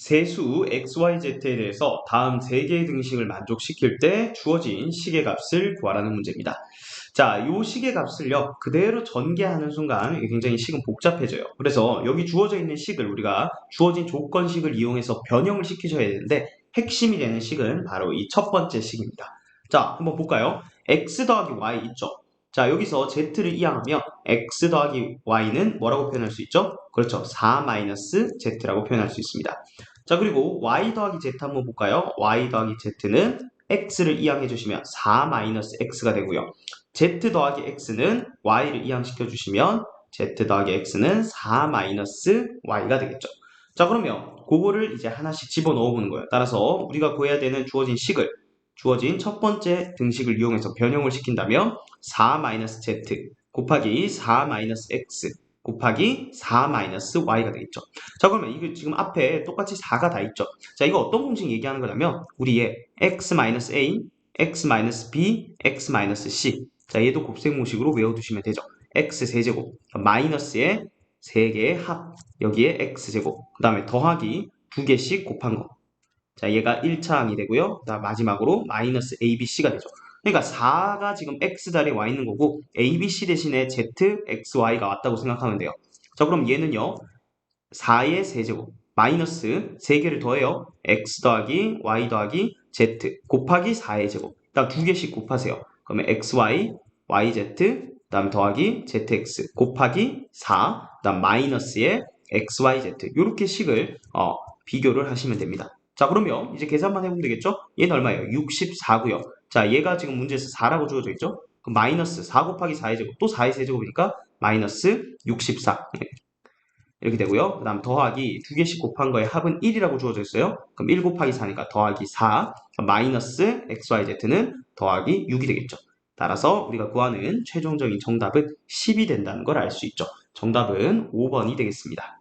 세수 xyz에 대해서 다음 3개의 등식을 만족시킬 때 주어진 식의 값을 구하라는 문제입니다. 자, 이 식의 값을요, 그대로 전개하는 순간 굉장히 식은 복잡해져요. 그래서 여기 주어져 있는 식을 우리가 주어진 조건식을 이용해서 변형을 시키셔야 되는데 핵심이 되는 식은 바로 이 첫 번째 식입니다. 자, 한번 볼까요? x 더하기 y 있죠? 자, 여기서 z를 이항하면 x 더하기 y는 뭐라고 표현할 수 있죠? 그렇죠. 4-z라고 표현할 수 있습니다. 자, 그리고 y 더하기 z 한번 볼까요? y 더하기 z는 x를 이항해 주시면 4-x가 되고요. z 더하기 x는 y를 이항시켜 주시면 z 더하기 x는 4-y가 되겠죠. 자, 그러면 그거를 이제 하나씩 집어넣어 보는 거예요. 따라서 우리가 구해야 되는 주어진 식을 주어진 첫 번째 등식을 이용해서 변형을 시킨다면 4-z 곱하기 4-x 곱하기 4-y가 되겠죠. 자 그러면 이거 지금 앞에 똑같이 4가 다 있죠. 자 이거 어떤 공식 얘기하는 거냐면 우리의 x-a, x-b, x-c 자 얘도 곱셈공식으로 외워두시면 되죠. x 세제곱 마이너스의 3개의 합 여기에 x제곱 그 다음에 더하기 2개씩 곱한 거 자, 얘가 1차항이 되고요. 그다음 마지막으로 마이너스 ABC가 되죠. 그러니까 4가 지금 x 자리에 와 있는 거고 ABC 대신에 Z, X, Y가 왔다고 생각하면 돼요. 자, 그럼 얘는요. 4의 세제곱 마이너스 3개를 더해요. x 더하기 y 더하기 z 곱하기 4의 제곱 딱 두 개씩 곱하세요. 그러면 xy, yz 그 다음 더하기 zx 곱하기 4 그다음 마이너스의 xyz 이렇게 식을 어, 비교를 하시면 됩니다. 자 그러면 이제 계산만 해보면 되겠죠? 얘는 얼마예요? 64고요. 자 얘가 지금 문제에서 4라고 주어져 있죠? 그럼 마이너스 4 곱하기 4의 제곱 또 4의 세제곱이니까 마이너스 64 이렇게 되고요. 그 다음 더하기 두 개씩 곱한 거의 합은 1이라고 주어져 있어요. 그럼 1 곱하기 4니까 더하기 4 마이너스 xyz는 더하기 6이 되겠죠. 따라서 우리가 구하는 최종적인 정답은 10이 된다는 걸 알 수 있죠. 정답은 5번이 되겠습니다.